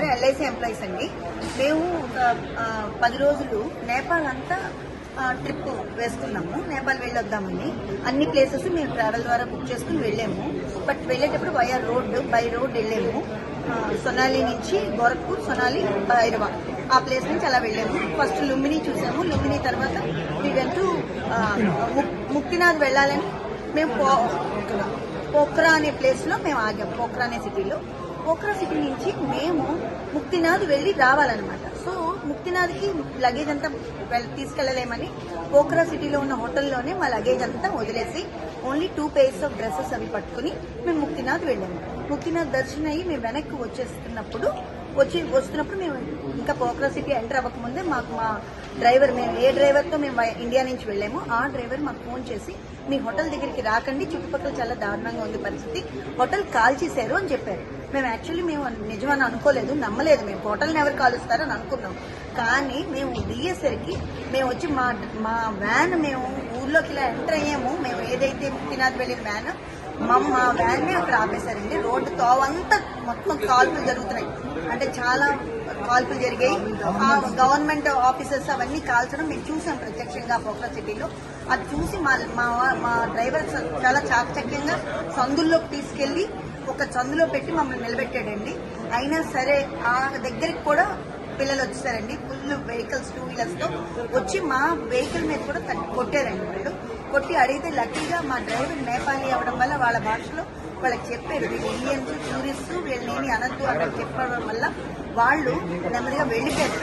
మేమందరం LIC employees అండి. మేము ఒక పది రోజులు నేపాల్ అంతా ట్రిప్ వేసుకున్నాము. నేపాల్ వెళ్ళొద్దామని. అన్ని ప్లేసెస్ మేము ట్రావెల్ ద్వారా బుక్ చేసుకుని వెళ్ళాము. బట్ వెళ్ళేటప్పుడు వయా రోడ్ బై రోడ్ వెళ్ళాము. సొనాలి నుంచి గోరఖ్పూర్ సొనాలి భైరవ ఆ ప్లేస్ నుంచి అలా వెళ్ళాము. ఫస్ట్ లుంబిని చూసాము. లుంబిని తర్వాత మీ వెంటూ ముక్తినాథ్ వెళ్ళాలని మేము పోక్రా అనే ప్లేస్లో మేము ఆగాము. పోక్రా అనే సిటీలో పోఖ్రా సిటీ నుంచి మేము ముక్తినాథ్ వెళ్ళి రావాలన్నమాట. సో ముక్తినాథ్కి లగేజ్ అంతా తీసుకెళ్ళలేమని పోఖ్రా సిటీలో ఉన్న హోటల్లోనే మా లగేజ్ అంతా వదిలేసి only two pairs of dresses అవి పట్టుకుని మేము ముక్తినాథ్ వెళ్ళాము. ముక్తినాథ్ దర్శనం అయ్యి మేము వెనక్కి వచ్చేస్తున్నప్పుడు వచ్చి వస్తున్నప్పుడు మేము ఇంకా పోక్రా సిటీ ఎంటర్ అవ్వకముందే మాకు మా డ్రైవర్ మేము ఏ డ్రైవర్తో మేము ఇండియా నుంచి వెళ్ళామో ఆ డ్రైవర్ మాకు ఫోన్ చేసి మీ హోటల్ దగ్గరికి రాకండి చుట్టుపక్కల చాలా దారుణంగా ఉంది పరిస్థితి హోటల్ కాల్ చేశారు అని చెప్పారు. మేము యాక్చువల్లీ మేము నిజమని అనుకోలేదు నమ్మలేదు. మేము హోటల్ని ఎవరు కాలుస్తారని అనుకున్నాం. కానీ మేము దిగేసరికి మేము వచ్చి మా మా వ్యాన్ మేము ఊర్లోకి ఇలా ఎంటర్ అయ్యాము. మేము ఏదైతే ముక్తినాథ్ వెళ్ళిన వ్యాన్ మా మా వ్యాన్ అక్కడ ఆపేశారండి. రోడ్డు తోవంతా మొత్తం కాల్పులు జరుగుతున్నాయి. అంటే చాలా కాల్పులు జరిగాయి. ఆ గవర్నమెంట్ ఆఫీసర్స్ అవన్నీ కాల్చడం మేము చూసాం ప్రత్యక్షంగా పోక్రా సిటీలో. అది చూసి మా మా మా డ్రైవర్ చాలా చాకచక్యంగా సందుల్లోకి తీసుకెళ్ళి ఒక చందులో పెట్టి మమ్మల్ని నిలబెట్టాడండి. అయినా సరే ఆ దగ్గరికి కూడా పిల్లలు వచ్చేసారండి ఫుల్ వెహికల్స్ టూ వీలర్స్తో వచ్చి మా వెహికల్ మీద కూడా కొట్టారండి వాళ్ళు. కొట్టి అడిగితే లక్కీగా మా డ్రైవర్ నేపాలీ అవడం వల్ల వాళ్ళ భాషలో వాళ్ళకి చెప్పారు. వీళ్ళు ఇండియన్స్ టూరిస్ట్ వీళ్ళని అనద్దు అక్కడ చెప్పడం వల్ల వాళ్ళు నెమ్మదిగా వెళ్ళిపోయారు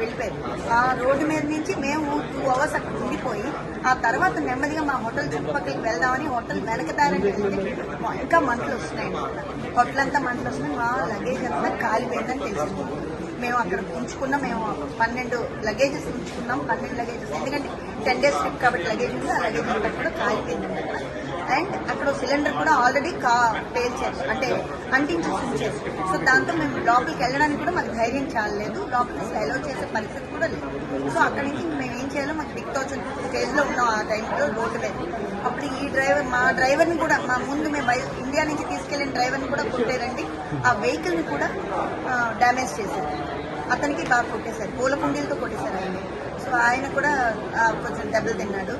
వెళ్ళిపోయారు. ఆ రోడ్డు మీద నుంచి మేము టూ అవర్స్ అక్కడ ఉండిపోయి ఆ తర్వాత నెమ్మదిగా మా హోటల్ చుట్టుపక్కలకి వెళ్దామని హోటల్ వెనకదారని వెళ్తే ఇంకా మంటలు వస్తున్నాయి హోటల్ అంతా మంటలు వస్తున్నాయి మా లగేజ్ అంతా కాలిపోయిందని తెలిసింది. మేము అక్కడ ఉంచుకున్నాం. మేము పన్నెండు లగేజెస్ ఉంచుకున్నాం. పన్నెండు లగేజెస్. ఎందుకంటే టెన్ డేస్ ట్రిప్ కాబట్టి లగేజ్ ఉంది ఆ లగేజ్ అంతా కూడా కాలిపోయింది అండ్ అక్కడ సిలిండర్ కూడా ఆల్రెడీ కా పేల్చారు అంటే అంటించేసి ఉంచారు సో దాంతో మేము లోపలికి వెళ్ళడానికి కూడా మాకు ధైర్యం చాలలేదు. లోపలికి అలౌ చేసే పరిస్థితి కూడా లేదు. సో అక్కడి నుంచి మేము చేయాలో మాకు దిక్తోచిన స్టేజ్లో ఉన్నాం ఆ టైంలో రోడ్డు మీద అప్పుడు ఈ డ్రైవర్ మా డ్రైవర్ని కూడా మా ముందు మేము బయ- ఇండియా నుంచి తీసుకెళ్ళిన డ్రైవర్ని కూడా కొట్టారండి. ఆ వెహికల్ని కూడా డ్యామేజ్ చేశారు. అతనికి బాగా కొట్టేశారు. పూల కుండీలతో కొట్టేశారు ఆయన. సో ఆయన కూడా కొంచెం దెబ్బలు తిన్నాడు.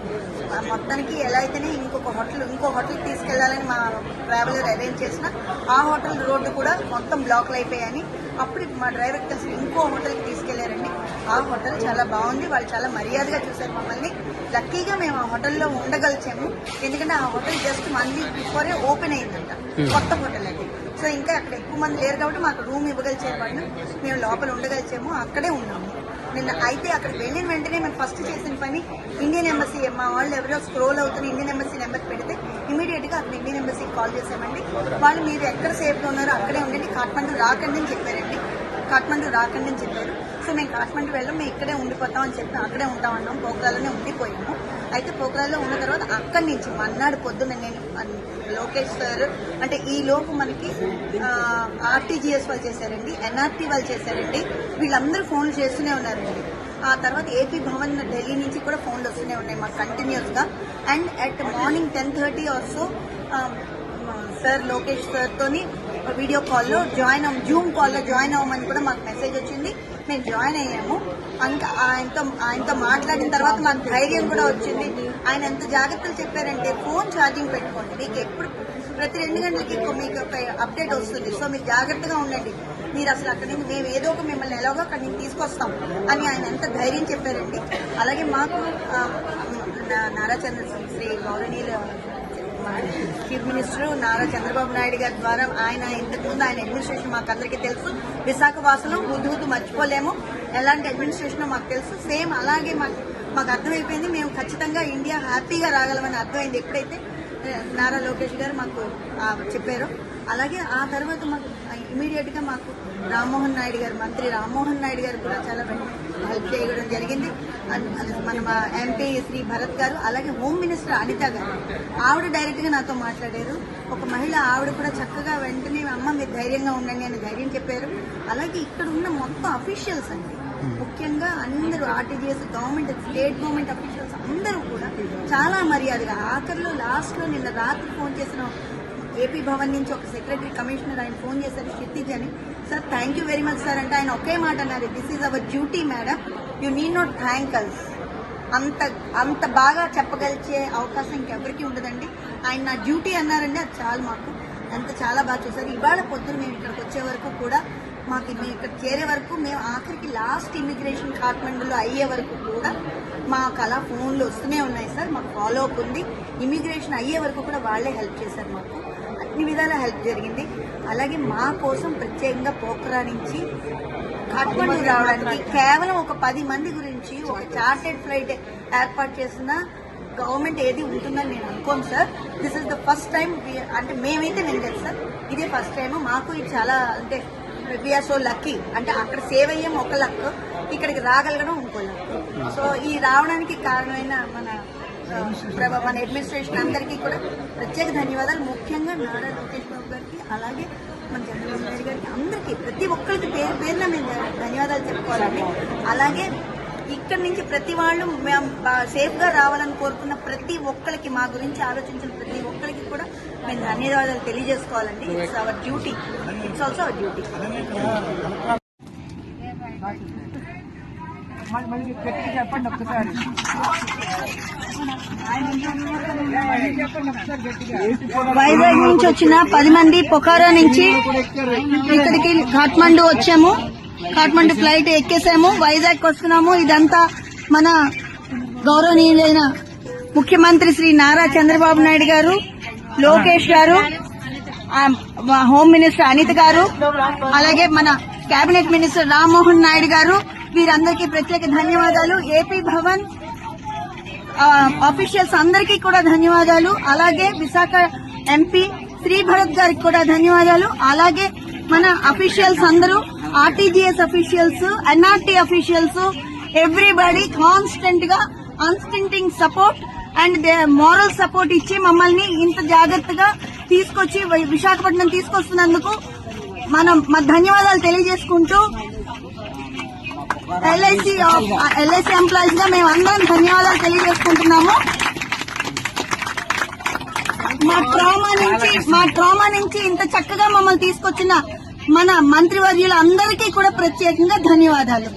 మొత్తానికి ఎలా అయితేనే ఇంకొక హోటల్ ఇంకో హోటల్కి తీసుకెళ్ళాలని మా ట్రావెలర్ అరేంజ్ చేసిన ఆ హోటల్ రోడ్డు కూడా మొత్తం బ్లాక్లు అయిపోయాయని అప్పుడు మా డ్రైవర్ కలిసి ఇంకో హోటల్కి తీసుకెళ్ళారండి. ఆ హోటల్ చాలా బాగుంది. వాళ్ళు చాలా మర్యాదగా చూశారు మమ్మల్ని. లక్కీగా మేము ఆ హోటల్లో ఉండగలిచాము. ఎందుకంటే ఆ hotel just one week before open అయిందంట. కొత్త హోటల్ అది. సో ఇంకా అక్కడ ఎక్కువ మంది లేరు కాబట్టి మాకు రూమ్ ఇవ్వగలిచారు వాళ్ళు మేము లోపల ఉండగలిచాము. అక్కడే ఉన్నాము. నిన్న అయితే అక్కడికి వెళ్ళిన వెంటనే మేము ఫస్ట్ చేసిన పని ఇండియన్ ఎంబసీ మా వాళ్ళు ఎవరో స్క్రోల్ అవుతున్న ఇండియన్ ఎంబసీ నెంబర్ పెడితే ఇమీడియట్గా అక్కడ ఇండియన్ ఎంబసీకి కాల్ చేసామండి వాళ్ళు మీరు ఎక్కడ సేఫ్గా ఉన్నారో అక్కడే ఉండండి. కాఠ్మండు రాకండి అని చెప్పారండి. కాఠ్మండూ రాకండి అని చెప్పారు. సో మేము కాఠ్మండూ వెళ్ళాం మేము ఇక్కడే ఉండిపోతాం అని చెప్పి అక్కడే ఉంటాం అన్నాం పోకరాలోనే ఉండిపోయాము. అయితే పోఖ్రాలో ఉన్న తర్వాత అక్కడి నుంచి మన్నాడు పొద్దున్న నేను లోకేష్ సార్ అంటే ఈ లోపు మనకి ఆర్టీజీఎస్ వాళ్ళు చేశారండి ఎన్ఆర్టీ వాళ్ళు చేశారండి. వీళ్ళందరూ ఫోన్లు చేస్తూనే ఉన్నారండి. ఆ తర్వాత ఏపీ భవన్ ఢిల్లీ నుంచి కూడా ఫోన్లు వస్తూనే ఉన్నాయి మాకు కంటిన్యూస్గా and at morning ten thirty also sir Lokesh sir తోని వీడియో కాల్లో జాయిన్ అవ్వం జూమ్ కాల్లో జాయిన్ అవ్వమని కూడా మాకు మెసేజ్ వచ్చింది. మేము జాయిన్ అయ్యాము. ఇంకా ఆయనతో ఆయనతో మాట్లాడిన తర్వాత మాకు ధైర్యం కూడా వచ్చింది. ఆయన ఎంత జాగ్రత్తలు చెప్పారంటే ఫోన్ ఛార్జింగ్ పెట్టుకోండి. మీకు ఎప్పుడు ప్రతి రెండు గంటలకి మీకు ఒక అప్డేట్ వస్తుంది. సో మీరు జాగ్రత్తగా ఉండండి. మీరు అసలు అక్కడి నుంచి మేము ఏదో ఒక మిమ్మల్ని ఎలాగో అక్కడి నుంచి తీసుకొస్తాం అని ఆయన ఎంత ధైర్యం చెప్పారండి. అలాగే మాకు నారా చంద్ర శ్రీ గౌరణీలు చీఫ్ మినిస్టర్ నారా చంద్రబాబు నాయుడు గారి ద్వారా ఆయన ఇంతకుముందు ఆయన అడ్మినిస్ట్రేషన్ మాకు అందరికీ తెలుసు. విశాఖ వాసులు హుద్దు మర్చిపోలేము. ఎలాంటి అడ్మినిస్ట్రేషన్ మాకు తెలుసు. సేమ్ అలాగే మాకు మాకు అర్థమైపోయింది. మేము ఖచ్చితంగా ఇండియా హ్యాపీగా రాగలమని అర్థమైంది ఎప్పుడైతే నారా లోకేష్ గారు మాకు చెప్పారో. అలాగే ఆ తర్వాత మాకు ఇమీడియట్గా మాకు రామ్మోహన్ నాయుడు గారు మంత్రి రామ్మోహన్ నాయుడు గారు కూడా చాలా హెల్ప్ చేయడం జరిగింది. మన మా ఎంపీ శ్రీ భరత్ గారు అలాగే హోమ్ మినిస్టర్ అనిత గారు. ఆవిడ డైరెక్ట్గా నాతో మాట్లాడారు. ఒక మహిళ ఆవిడ కూడా చక్కగా వెంటనే అమ్మ మీరు ధైర్యంగా ఉండండి అని ధైర్యం చెప్పారు. అలాగే ఇక్కడ ఉన్న మొత్తం అఫీషియల్స్ అండి ముఖ్యంగా అందరూ RTGS government state government officials అందరూ కూడా చాలా మర్యాదగా ఆఖరిలో లాస్ట్లో నిన్న రాత్రి ఫోన్ చేసిన ఏపీ భవన్ నుంచి ఒక సెక్రటరీ కమిషనర్ ఆయన ఫోన్ చేశారు క్షితిజ్ అని. Sir thank you very much sir అంటే ఆయన ఒకే మాట అన్నారు this is our duty madam you need not thank us అంత అంత బాగా చెప్పగలిచే అవకాశం ఇంకెవరికి ఉండదండి. ఆయన నా డ్యూటీ అన్నారండి అది చాలు మాకు. అంత చాలా బాగా చూసారు ఇవాళ పొద్దున మేము ఇక్కడికి వచ్చే వరకు కూడా మాకు మేము ఇక్కడ చేరే వరకు మేము ఆఖరికి లాస్ట్ ఇమిగ్రేషన్ కాట్మండులో అయ్యే వరకు కూడా మాకు అలా ఫోన్లు వస్తూనే ఉన్నాయి సార్ మాకు ఫాలో అప్ ఉంది. ఇమిగ్రేషన్ అయ్యే వరకు కూడా వాళ్ళే హెల్ప్ చేశారు మాకు. అన్ని విధాలా హెల్ప్ జరిగింది. అలాగే మా కోసం ప్రత్యేకంగా పోఖరా నుంచి కాట్మండు రావడానికి కేవలం ఒక పది మంది గురించి ఒక చార్టెడ్ ఫ్లైట్ ఏర్పాటు చేసిన గవర్నమెంట్ ఏది ఉంటుందని నేను అనుకోను sir this is the first time అంటే మేమైతే నేను తెలుసు సార్ ఇదే ఫస్ట్ టైం మాకు ఇది చాలా అంటే వీఆర్ సో లక్కీ అంటే అక్కడ సేవ్ అయ్యాం ఒక లక్ ఇక్కడికి రాగలగడం ఇంకో లక్ సో ఈ రావడానికి కారణమైన మన మన అడ్మినిస్ట్రేషన్ అందరికీ కూడా ప్రత్యేక ధన్యవాదాలు. ముఖ్యంగా నారా లోకేష్ బాబు గారికి అలాగే మన చంద్రబాబు నాయుడు గారికి అందరికీ ప్రతి ఒక్కరికి పేరు పేరున మేము ధన్యవాదాలు చెప్పుకోవాలండి. అలాగే ఇక్కడి నుంచి ప్రతి వాళ్ళు మేము సేఫ్గా రావాలని కోరుకున్న ప్రతి ఒక్కరికి మా గురించి ఆలోచించిన ప్రతి ఒక్కరికి కూడా మేము ధన్యవాదాలు తెలియజేసుకోవాలండి. It's our duty it's also our duty మళ్ళీ గట్టిగా చెప్పండి ఒక్కసారి. వైజాగ్ నుంచి వచ్చిన పది మంది పొఖారా నుంచి ఇక్కడికి కాఠ్మండు వచ్చాము. కాఠ్మండు ఫ్లైట్ ఎక్కేసాము. వైజాగ్ వస్తున్నాము. ఇదంతా మన గౌరవనీయులైన ముఖ్యమంత్రి శ్రీ నారా చంద్రబాబు నాయుడు గారు లోకేష్ గారు హోమ్ మినిస్టర్ అనిత గారు అలాగే మన కేబినెట్ మినిస్టర్ రామ్మోహన్ నాయుడు గారు వీరందరికీ ప్రత్యేక ధన్యవాదాలు. ఏపీ భవన్ ఆఫీషియల్స్ అందరికీ కూడా ధన్యవాదాలు. అలాగే విశాఖ ఎంపీ శ్రీ భరత్ గారికి కూడా ధన్యవాదాలు. అలాగే మన అఫీషియల్స్ అందరూ RTGS officials NRT officials everybody కాన్స్టెంట్గా unstinting support and they moral support ఇచ్చి మమ్మల్ని ఇంత జాగ్రత్తగా తీసుకొచ్చి విశాఖపట్నం తీసుకొస్తున్నందుకు మనం మా ధన్యవాదాలు తెలియజేసుకుంటూ ఎల్ఐసి ఎల్ఐసి ఎంప్లాయీస్గా మేము అందరం ధన్యవాదాలు తెలియజేసుకుంటున్నాము. మా ట్రామా నుంచి మా ట్రామా నుంచి ఇంత చక్కగా మమ్మల్ని తీసుకొచ్చిన మన మంత్రివర్యుల అందరికీ కూడా ప్రత్యేకంగా ధన్యవాదాలు.